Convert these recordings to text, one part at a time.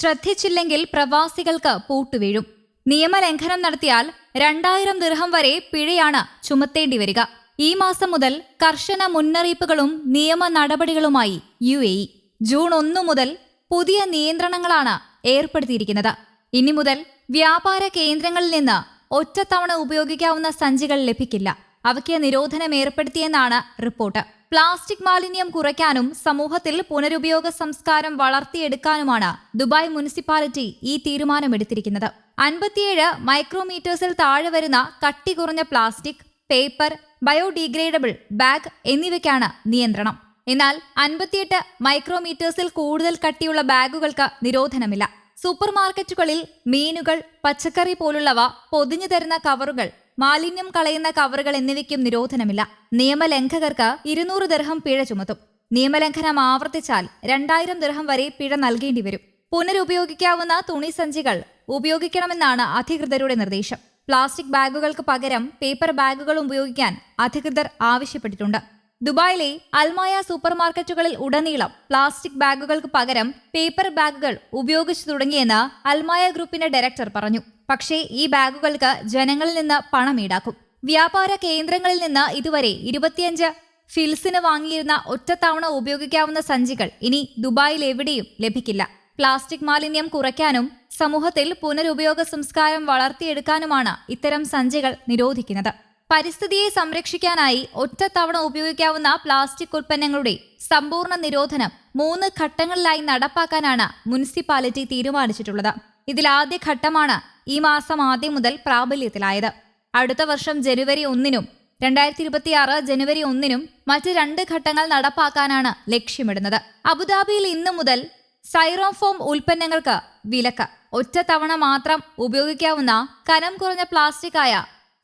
ശ്രദ്ധിച്ചില്ലെങ്കിൽ പ്രവാസികൾക്ക് പൂട്ടുവീഴും നിയമലംഘനം നടത്തിയാൽ രണ്ടായിരം ദിർഹം വരെ പിഴയാണ് ചുമത്തേണ്ടി വരിക ഈ മാസം മുതൽ കർശന മുന്നറിയിപ്പുകളും നിയമ നടപടികളുമായി യു എ ഇ. ജൂൺ ഒന്നു മുതൽ പുതിയ നിയന്ത്രണങ്ങളാണ് ഏർപ്പെടുത്തിയിരിക്കുന്നത്. ഇനി മുതൽ വ്യാപാര കേന്ദ്രങ്ങളിൽ നിന്ന് ഒറ്റത്തവണ ഉപയോഗിക്കാവുന്ന സഞ്ചികൾ ലഭിക്കില്ല. അവയ്ക്ക് നിരോധനം ഏർപ്പെടുത്തിയെന്നാണ് റിപ്പോർട്ട്. പ്ലാസ്റ്റിക് മാലിന്യം കുറയ്ക്കാനും സമൂഹത്തിൽ പുനരുപയോഗ സംസ്കാരം വളർത്തിയെടുക്കാനുമാണ് ദുബായ് മുനിസിപ്പാലിറ്റി ഈ തീരുമാനമെടുത്തിരിക്കുന്നത്. അൻപത്തിയേഴ് മൈക്രോമീറ്റേഴ്സിൽ താഴെ വരുന്ന കട്ടി കുറഞ്ഞ പ്ലാസ്റ്റിക് പേപ്പർ ബയോഡീഗ്രേഡബിൾ ബാഗ് എന്നിവയ്ക്കാണ് നിയന്ത്രണം. എന്നാൽ അൻപത്തിയെട്ട് മൈക്രോമീറ്റേഴ്സിൽ കൂടുതൽ കട്ടിയുള്ള ബാഗുകൾക്ക് നിരോധനമില്ല. സൂപ്പർ മാർക്കറ്റുകളിൽ മീനുകൾ പച്ചക്കറി പോലുള്ളവ പൊതിഞ്ഞു തരുന്ന കവറുകൾ മാലിന്യം കളയുന്ന കവറുകൾ എന്നിവയ്ക്കും നിരോധനമില്ല. നിയമലംഘകർക്ക് ഇരുന്നൂറ് ദർഹം പിഴ ചുമത്തും. നിയമലംഘനം ആവർത്തിച്ചാൽ രണ്ടായിരം ദർഹം വരെ പിഴ നൽകേണ്ടി വരും. പുനരുപയോഗിക്കാവുന്ന തുണിസഞ്ചികൾ ഉപയോഗിക്കണമെന്നാണ് അധികൃതരുടെ നിർദ്ദേശം. പ്ലാസ്റ്റിക് ബാഗുകൾക്ക് പകരം പേപ്പർ ബാഗുകൾ ഉപയോഗിക്കാൻ അധികൃതർ ആവശ്യപ്പെട്ടിട്ടുണ്ട്. ദുബായിലെ അൽമായ സൂപ്പർ മാർക്കറ്റുകളിൽ ഉടനീളം പ്ലാസ്റ്റിക് ബാഗുകൾക്ക് പകരം പേപ്പർ ബാഗുകൾ ഉപയോഗിച്ചു തുടങ്ങിയെന്ന് അൽമായ ഗ്രൂപ്പിന്റെ ഡയറക്ടർ പറഞ്ഞു. പക്ഷേ ഈ ബാഗുകൾക്ക് ജനങ്ങളിൽ നിന്ന് പണം ഈടാക്കും. വ്യാപാര കേന്ദ്രങ്ങളിൽ നിന്ന് ഇതുവരെ ഇരുപത്തിയഞ്ച് ഫിൽസിന് വാങ്ങിയിരുന്ന ഒറ്റത്തവണ ഉപയോഗിക്കാവുന്ന സഞ്ചികൾ ഇനി ദുബായിൽ എവിടെയും ലഭിക്കില്ല. പ്ലാസ്റ്റിക് മാലിന്യം കുറയ്ക്കാനും സമൂഹത്തിൽ പുനരുപയോഗ സംസ്കാരം വളർത്തിയെടുക്കാനുമാണ് ഇത്തരം സഞ്ചികൾ നിരോധിക്കുന്നത്. പരിസ്ഥിതിയെ സംരക്ഷിക്കാനായി ഒറ്റത്തവണ ഉപയോഗിക്കാവുന്ന പ്ലാസ്റ്റിക് ഉൽപ്പന്നങ്ങളുടെ സമ്പൂർണ നിരോധനം മൂന്ന് ഘട്ടങ്ങളിലായി നടപ്പാക്കാനാണ് മുനിസിപ്പാലിറ്റി തീരുമാനിച്ചിട്ടുള്ളത്. ഇതിൽ ആദ്യ ഘട്ടമാണ് ഈ മാസം ആദ്യം മുതൽ പ്രാബല്യത്തിലായത്. അടുത്ത വർഷം ജനുവരി ഒന്നിനും രണ്ടായിരത്തി ഇരുപത്തിയാറ് ജനുവരി ഒന്നിനും മറ്റ് രണ്ട് ഘട്ടങ്ങൾ നടപ്പാക്കാനാണ് ലക്ഷ്യമിടുന്നത്. അബുദാബിയിൽ ഇന്നു മുതൽ സൈറോഫോം ഉൽപ്പന്നങ്ങൾക്ക് വിലക്ക്. ഒറ്റത്തവണ മാത്രം ഉപയോഗിക്കാവുന്ന കനം കുറഞ്ഞ പ്ലാസ്റ്റിക്കായ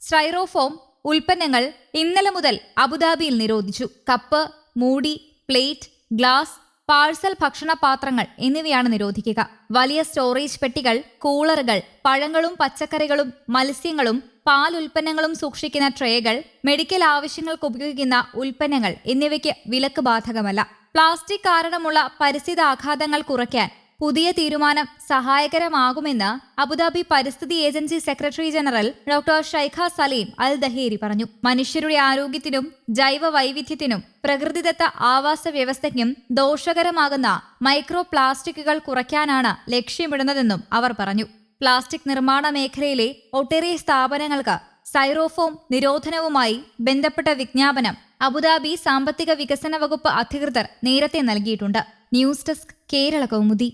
സ്ട്രൈറോഫോം ഉൽപ്പന്നങ്ങൾ ഇന്നലെ മുതൽ അബുദാബിയിൽ നിരോധിച്ചു. കപ്പ് മൂടി പ്ലേറ്റ് ഗ്ലാസ് പാഴ്സൽ ഭക്ഷണപാത്രങ്ങൾ എന്നിവയാണ് നിരോധിക്കുക. വലിയ സ്റ്റോറേജ് പെട്ടികൾ കൂളറുകൾ പഴങ്ങളും പച്ചക്കറികളും മത്സ്യങ്ങളും പാൽ ഉൽപ്പന്നങ്ങളും സൂക്ഷിക്കുന്ന ട്രേകൾ മെഡിക്കൽ ആവശ്യങ്ങൾക്ക് ഉപയോഗിക്കുന്ന ഉൽപ്പന്നങ്ങൾ എന്നിവയ്ക്ക് വിലക്ക് ബാധകമല്ല. പ്ലാസ്റ്റിക് കാരണമുള്ള പരിസ്ഥിതി ആഘാതങ്ങൾ കുറയ്ക്കാൻ പുതിയ തീരുമാനം സഹായകരമാകുമെന്ന് അബുദാബി പരിസ്ഥിതി agency secretary general doctor Shaikha Salem Al Dhaheri പറഞ്ഞു. മനുഷ്യരുടെ ആരോഗ്യത്തിനും ജൈവ വൈവിധ്യത്തിനും പ്രകൃതിദത്ത ആവാസ വ്യവസ്ഥയ്ക്കും ദോഷകരമാകുന്ന മൈക്രോ പ്ലാസ്റ്റിക്കുകൾ കുറയ്ക്കാനാണ് ലക്ഷ്യമിടുന്നതെന്നും അവർ പറഞ്ഞു. പ്ലാസ്റ്റിക് നിർമ്മാണ മേഖലയിലെ ഒട്ടേറെ സ്ഥാപനങ്ങൾക്ക് സൈറോഫോം നിരോധനവുമായി ബന്ധപ്പെട്ട വിജ്ഞാപനം അബുദാബി സാമ്പത്തിക വികസന വകുപ്പ് അധികൃതർ നേരത്തെ നൽകിയിട്ടുണ്ട്. News desk Kerala Kaumudi.